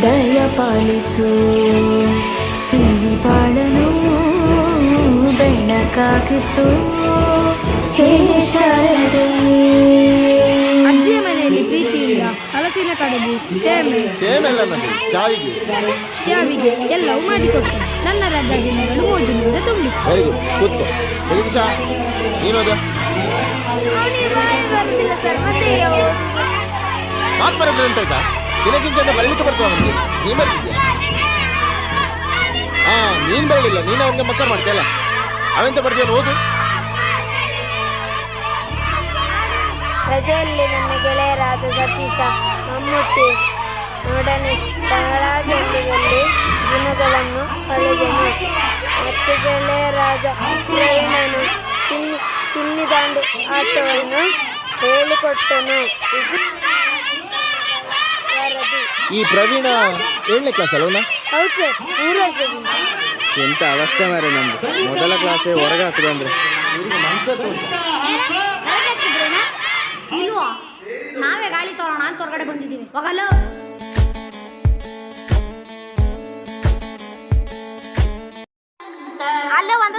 ಕೈ ಹಿಡಿದು ನಾವಾಡೋ ಪದ ಪದದಲ್ಲೂ ಸಂಚರಿಸು ಹೂವಲ್ಲಿ ಜೇನು, ಮೊಳಕಟ್ಟದೇನು, ನೀರಲ್ಲಿ ಮೀನು, ಅಡಿ ಮುಟ್ಟದೇನು, ಆ ದೈವದ ಮೇಲೆ ಎಲ್ಲಾನು. ಹೇ ಶಾರದೆ. ದಯ ಈ ಬಾಳನು ಬೆಳಕಾಗಿಸು ಹೇ ಶಾರದೆ ಅಜ್ಜಿಯ ಮನೆಯಲ್ಲಿ ಪ್ರೀತಿಯಿಂದ ಹಲಸಿನ ಕಡುಬು ಸೇಮೆ ಸೇಮೆಲ್ಲ ನಮಗೆ ಸಾವಿಗೆ ಶಾವಿಗೆ ಎಲ್ಲವೂ ಮಾಡಿಕೊಟ್ಟು ನನ್ನ ರಜಾ ದಿನಗಳು ಮೋಜಿನಿಂದ ತುಂಬಿ. ಮಾತು ಬರೋದು ದಿನಕ್ಕಿಂತ ಬರಲಿಕ್ಕೆ ಬರ್ತದೆ ಅವನಿಗೆ. ನೀ ಬರ್ತಿದ್ಯಾ ಹಾ, ನೀನ್ ಬರಲಿಲ್ಲ. ನೀನು ಅವನಿಗೆ ಮಕ್ಕಳು ಮಾಡ್ತೀಯಲ್ಲ ಅವೆಂತ ಬರ್ತೀಯ ಓದು. ರಜೆಯಲ್ಲಿ ನನ್ನ ಗೆಳೆಯರಾದ ಸತೀಶ ಮಮ್ಮೂಟಿ ನೋಡನೆ ಬಹಳ ಜಲ್ದಿಯಲ್ಲಿ ದಿನಗಳನ್ನು ಕಳೆದನು. ಮತ್ತು ಗೆಳೆಯರಾದ ಪ್ರೇಮನು ಚಿನ್ನಿ ಚಿನ್ನಿದಾಂಡು ಆಟವನ್ನು ಹೇಳಿಕೊಟ್ಟನು. ಇದು ಈ ಪ್ರವೀಣ ಏಳನೇ ಕ್ಲಾಸ್ ಅಲ್ಲ ಹೌದು ಸರ್ ಮೂರು ವರ್ಷದಿಂದ ಎಂತ ಅವಸ್ಥೆ ಮಾರೆ ನಮ್ದು. ಮೊದಲ ಕ್ಲಾಸೇ ಹೊರಗೆ ಹಾಕ್ತದೆ ಅಂದ್ರೆ. ಇಲ್ವಾ? ನಾವೇ ಗಾಳಿ ತೋರೋಣ ಅಂತ ಹೊರಗಡೆ ಬಂದಿದ್ದೀವಿ. ಹೋಗಲ್ಲ? ಅಲ್ಲೇ ಒಂದು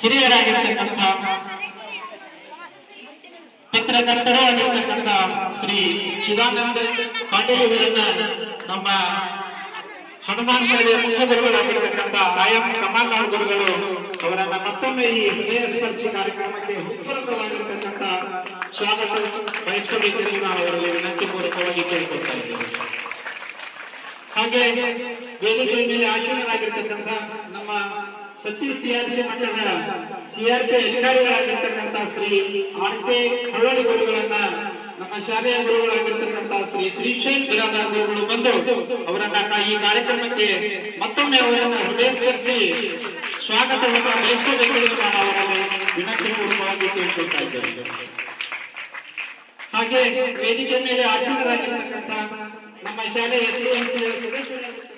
ಹಿರಿಯರಾಗಿರ್ತಕ್ಕಂಥ ಪತ್ರಕರ್ತರೂ ಆಗಿರ್ತಕ್ಕಂಥ ಶ್ರೀ ಚಿದಾನಂದ ಪಾಟೀಲ್ ನಮ್ಮ ಹನುಮಾನ್ ಶಾಲೆಯ ಮುಖ್ಯ ಗುರುಗಳಾಗಿರ್ತಕ್ಕಂಥ ಆಯಂ ಕಮಾಲ್ ಅವ್ರ ಗುರುಗಳು ಅವರನ್ನ ಮತ್ತೊಮ್ಮೆ ಈ ಹೃದಯ ಸ್ಪರ್ಶಿ ಕಾರ್ಯಕ್ರಮಕ್ಕೆ ಹೃತ್ಪೂರ್ವಕವಾಗಿರ್ತಕ್ಕಂಥ ಸ್ವಾಗತ ಬಯಸ್ಕೋಬೇಕೆಂದು ನಾವು ಅವರಲ್ಲಿ ವಿನಂತಿ ಪೂರ್ವಕವಾಗಿ ಕೇಳಿಕೊಳ್ತಾ ಇದ್ದೇವೆ. ಹಾಗೆ ವೇದಿಕೆಯ ಮೇಲೆ ಆಶೀನರಾಗಿರ್ತಕ್ಕಂಥ ನಮ್ಮ ಸತ್ಯ ಸಿ ಮಟ್ಟದ ಸಿಆರ್ಪಿ ಅಧಿಕಾರಿಗಳಾಗಿರ್ತಕ್ಕಂಥ ಶ್ರೀ ಆರ್ ಕೆ ಹಳ್ಳೊಳಿ ಗುರುಗಳನ್ನ ನಮ್ಮ ಶಾಲೆಯ ಗುರುಗಳಾಗಿರ್ತಕ್ಕಂಥ ಶ್ರೀ ಶ್ರೀ ಶ್ರೀಶೈಲ್ ಬಿರಾದಾರ್ ಗುರುಗಳು ಬಂದು ಅವರನ್ನ ಈ ಕಾರ್ಯಕ್ರಮಕ್ಕೆ ಮತ್ತೊಮ್ಮೆ ಅವರನ್ನ ಹೃದಯ ಸ್ಪರ್ಶಿ ಸ್ವಾಗತವನ್ನ ಎಷ್ಟು ನಾನು ಅವರಲ್ಲಿ ವಿನಂತಿ ಪೂರ್ವಕವಾಗಿ ಕೇಳ್ಕೊಳ್ತಾ ಇದ್ದೇನೆ. ಹಾಗೆ ವೇದಿಕೆ ಮೇಲೆ ಆಸೀನರಾಗಿರ್ತಕ್ಕಂಥ ನಮ್ಮ ಶಾಲೆಯ ಎಸ್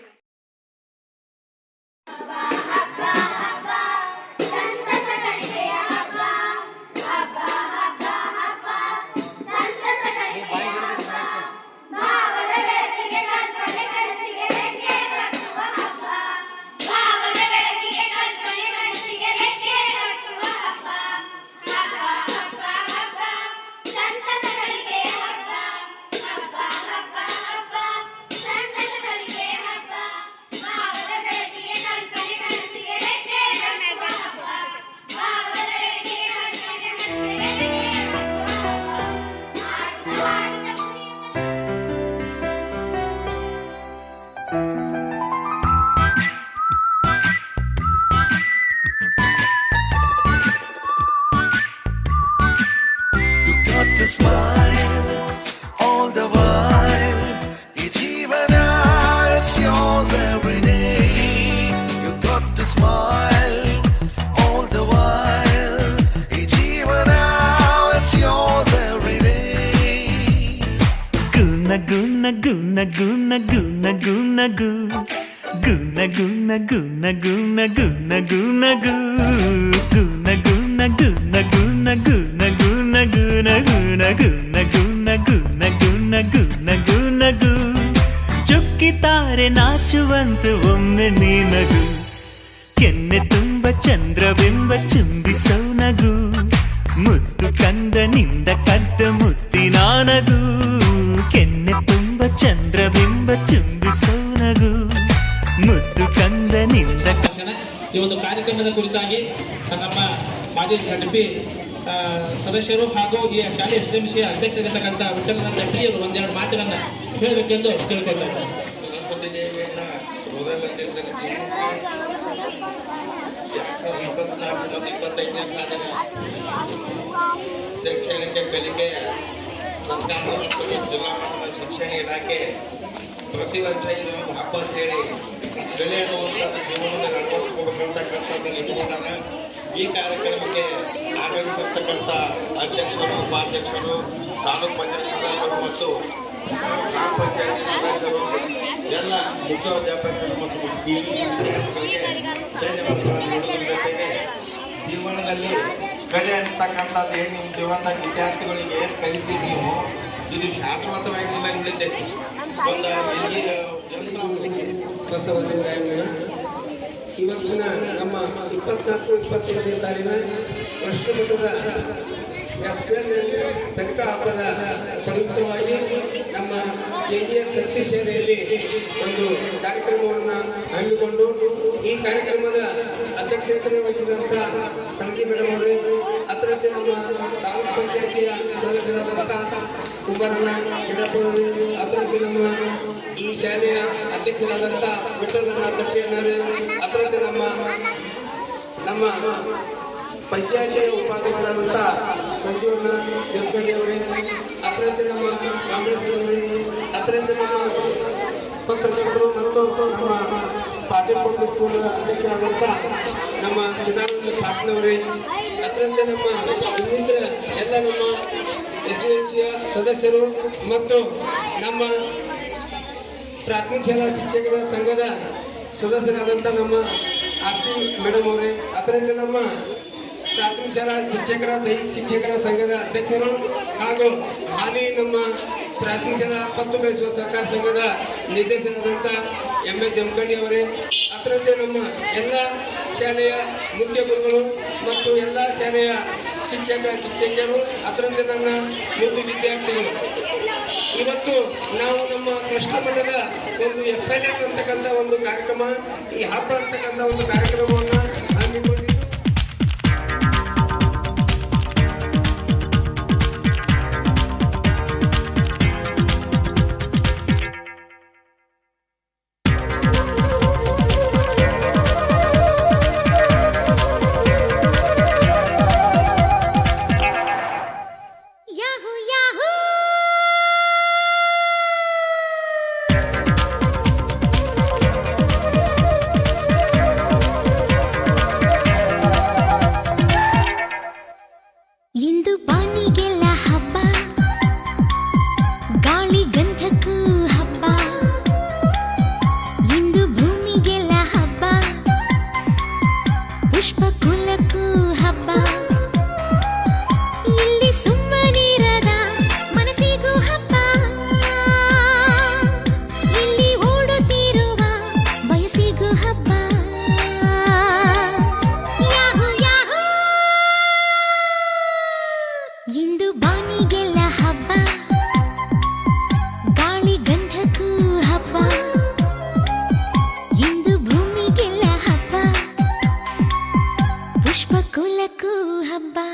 day. ಗುಣ ಗುಣ ಗುಣ ಗುಣ ಗುಣ ಗುಣ ಗು ಗುಣ ಗುಣ ಗುಣ ಗುಣ ಗುಣ ಗುಣ ಗು ಗುಣ ಗುಣ ಗುಣ ಗುಣ ಗುಣ ಗುಣ ಗುಣ ಗುಣ ಗುಣ ಗುಣ ಗುಣ ಗುಣ ಗುಣ ಗುಣ ಗು ಚುಕ್ಕಿತಾರೆ ನಾಚುವಂತ ಒಮ್ಮೆ ನೀನಗು ಕೆನ್ನೆ ತುಂಬ ಚಂದ್ರವೆಂಬ ಚುಂಬಿಸೋ ಚುಂಬಿಸೋನಗು ಮುದ್ದು ಕಂದನಿಂದ ಈ ಒಂದು ಕಾರ್ಯಕ್ರಮದ ಕುರಿತಾಗಿ ನಮ್ಮ ಮಾಜಿ ಜಡ್ಪಿ ಸದಸ್ಯರು ಹಾಗೂ ಈ ಶಾಲೆ ಎಸ್ ಎಂ ಸಿ ಅಧ್ಯಕ್ಷರಿರ್ತಕ್ಕಂಥ ವಿಠಲನಂದ ಟಿಯರು ಒಂದೆರಡು ಮಾತಿನನ್ನು ಹೇಳಬೇಕೆಂದು ಕೇಳ್ಕೊಳ್ತಾರೆ ಶೈಕ್ಷಣಿಕ ಕಲಿಕೆ ಸರ್ಕಾರ ಮತ್ತು ಜಿಲ್ಲಾ ಮಟ್ಟದ ಶಿಕ್ಷಣ ಇಲಾಖೆ ಪ್ರತಿ ವರ್ಷ ಇದು ಒಂದು ಹಬ್ಬ ಅಂತ ಹೇಳಿ ಬೆಲೆ ಅನ್ನುವಂಥದ್ದು ಜೀವನದಲ್ಲಿ ಅಳವಡಿಸ್ಕೋಬೇಕಂತಕ್ಕಂಥದ್ದು ನಿಟ್ಟಿದ್ದಾರೆ ಈ ಕಾರ್ಯಕ್ರಮಕ್ಕೆ ಆಗಮಿಸಿರ್ತಕ್ಕಂಥ ಅಧ್ಯಕ್ಷರು, ಉಪಾಧ್ಯಕ್ಷರು, ತಾಲೂಕು ಪಂಚಾಯತ್ ಸದಸ್ಯರು ಮತ್ತು ಗ್ರಾಮ ಪಂಚಾಯತಿ ಸದಸ್ಯರು, ಎಲ್ಲ ಮುಖ್ಯೋಧ್ಯಾಪಕರು ಮತ್ತು ಈ ವಿದ್ಯಾರ್ಥಿಗಳಿಗೆ ಧನ್ಯವಾದಗಳನ್ನು ಜೊತೆಗೆ ಜೀವನದಲ್ಲಿ ಕಲೆ ಅಂತಕ್ಕಂಥದ್ದು ಏನು ನಿಮ್ಮ ಜೀವನದ ವಿದ್ಯಾರ್ಥಿಗಳಿಗೆ ಏನು ಕಲಿತೀವಿ ನೀವು? ಇದು ಶಾಶ್ವತವಾಗಿ ನಿಮ್ಮಲ್ಲಿ ಉಳಿತೈತಿ ಒಂದು ಇವತ್ತಿನ ನಮ್ಮ ಇಪ್ಪತ್ನಾಲ್ಕು ಇಪ್ಪತ್ತೈದನೇ ಸಾಲಿನ ಏಪ್ರಿಲ್ ಕಲಿಕಾ ಹಬ್ಬದ ಪ್ರಯುಕ್ತವಾಗಿ ನಮ್ಮ ಕೆ ಜಿ ಶಾಲೆಯಲ್ಲಿ ಒಂದು ಕಾರ್ಯಕ್ರಮವನ್ನು ಹಮ್ಮಿಕೊಂಡು ಈ ಕಾರ್ಯಕ್ರಮದ ಅಧ್ಯಕ್ಷತೆ ವಹಿಸಿದಂಥ ಸಂಖ್ಯೆ ಮೇಡಮ್ ಅವರೇ ಅದರಂತೆ ನಮ್ಮ ತಾಲೂಕು ಪಂಚಾಯತಿಯ ಸದಸ್ಯರಾದಂಥ ಕುಮಾರಣ್ಣ ಗಿಡಪ್ಪನವರೇ ಅದರಂತೆ ನಮ್ಮ ಈ ಶಾಲೆಯ ಅಧ್ಯಕ್ಷರಾದಂಥ ವಿಠಲನ ತಟ್ಟಿಯಣ್ಣರೇ ಅದರಂತೆ ನಮ್ಮ ನಮ್ಮ ಪಂಚಾಯತಿಯ ಉಪಾಧ್ಯಕ್ಷರಾದಂಥ ಸಂಜೀವಣ್ಣ ಜಂಪೇಟಿ ಅವರೇ ಅದರಂತೆ ನಮ್ಮ ಕಾಂಗ್ರೆಸ್ ಅವರೇ ಅದರಂತೆ ನಮ್ಮ ಪತ್ರಕರ್ತರು ಮತ್ತು ನಮ್ಮ ಪಾಟೀಲ್ ಪಬ್ಲಿಕ್ ಸ್ಕೂಲ್ ಅಧ್ಯಕ್ಷರಾದಂಥ ನಮ್ಮ ಚಿದಾನಂದ ಪಾಟ್ನವರೇ ಅದರಂತೆ ನಮ್ಮ ಎಲ್ಲ ನಮ್ಮ ಎಸ್ ಎಂ ಸಿಯ ಸದಸ್ಯರು ಮತ್ತು ನಮ್ಮ ಪ್ರಾಥಮಿಕ ಶಾಲಾ ಶಿಕ್ಷಕರ ಸಂಘದ ಸದಸ್ಯರಾದಂಥ ನಮ್ಮ ಆರ್ತಿ ಮೇಡಮ್ ಅವರೇ ಅದರಿಂದ ನಮ್ಮ ಪ್ರಾಥಮಿಕ ಶಾಲಾ ಶಿಕ್ಷಕರ, ದೈಹಿಕ ಶಿಕ್ಷಕರ ಸಂಘದ ಅಧ್ಯಕ್ಷರು ಹಾಗೂ ಹಾಲಿ ನಮ್ಮ ಪ್ರಾಥಮಿಕ ಶಾಲಾ ಪತ್ತು ಬೆಳೆಸುವ ಸಹಕಾರ ಸಂಘದ ನಿರ್ದೇಶನದಂತ ಎಂ ಎಸ್ ಜಮಖಂಡಿ ಅವರೇ. ಅದರಂತೆ ನಮ್ಮ ಎಲ್ಲ ಶಾಲೆಯ ಮುಖ್ಯ ಗುರುಗಳು ಮತ್ತು ಎಲ್ಲ ಶಾಲೆಯ ಶಿಕ್ಷಕ, ಶಿಕ್ಷಕಿಯರು, ಅದರಂತೆ ನನ್ನ ಮುಂದೆ ವಿದ್ಯಾರ್ಥಿಗಳು. ಇವತ್ತು ನಾವು ನಮ್ಮ ಕೃಷ್ಣ ಮಠದ ಒಂದು ಎಫ್ ಎಲ್ ಎಫ್ ಅಂತಕ್ಕಂಥ ಒಂದು ಕಾರ್ಯಕ್ರಮ, ಈ ಹಬ್ಬ ಅಂತಕ್ಕಂಥ ಒಂದು ಕಾರ್ಯಕ್ರಮವನ್ನು olehku hamba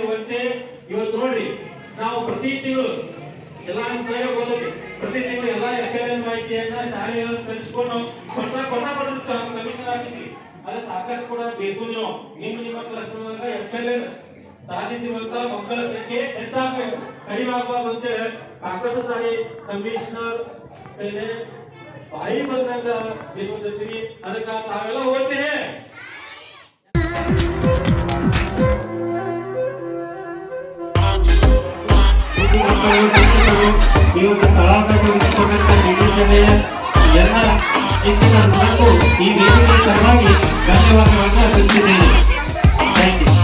ಬಯಸಿರುವಂತೆ ಇವತ್ತು ನೋಡ್ರಿ ನಾವು ಪ್ರತಿ ತಿಂಗಳು ಎಲ್ಲಾ ಸೇರಿ ಓದೋದು ಪ್ರತಿ ತಿಂಗಳು ಎಲ್ಲಾ ಎಫ್ ಮಾಹಿತಿಯನ್ನ ಶಾಲೆಯನ್ನು ಕಲಿಸ್ಕೊಂಡು ಸ್ವಲ್ಪ ಕೊಟ್ಟ ಕೊಟ್ಟ ಕಮಿಷನ್ ಆಫೀಸ್ಗೆ ಅದೇ ಸಾಕಷ್ಟು ಕೂಡ ಬೇಯಿಸ್ಕೊಂಡು ನಾವು ನಿಮ್ಮ ನಿಮ್ಮ ಸಂದರ್ಭದಾಗ ಎಫ್ ಎಲ್ ಸಾಧಿಸುವಂತ ಮಕ್ಕಳ ಸಂಖ್ಯೆ ಹೆಚ್ಚಾಗಬೇಕು ಕಡಿಮೆ ಆಗಬಾರ್ದು ಅಂತೇಳಿ ಸಾಕಷ್ಟು ಸಾರಿ ಕಮಿಷನರ್ ಬಾಯಿ ಬಂದಾಗ ಬೇಯಿಸ್ಕೊಳ್ತೀವಿ ಅದಕ್ಕ ತಾವೆಲ್ಲ ಓದ್ತೀರಿ. ಈ ಒಂದು ಸ್ಥಳಾವಕಾಶ ಒದಗಿಸಿಕೊಂಡಂತ ನಿಯೋಜನೆಯ ಎಲ್ಲ ಶಿಕ್ಷಕರು ಈ ವೇದಿಕೆಯ ಸಲುವಾಗಿ ಧನ್ಯವಾದಗಳನ್ನು ಅರ್ಪಿಸಿದ್ದೇನೆ ಥ್ಯಾಂಕ್ ಯು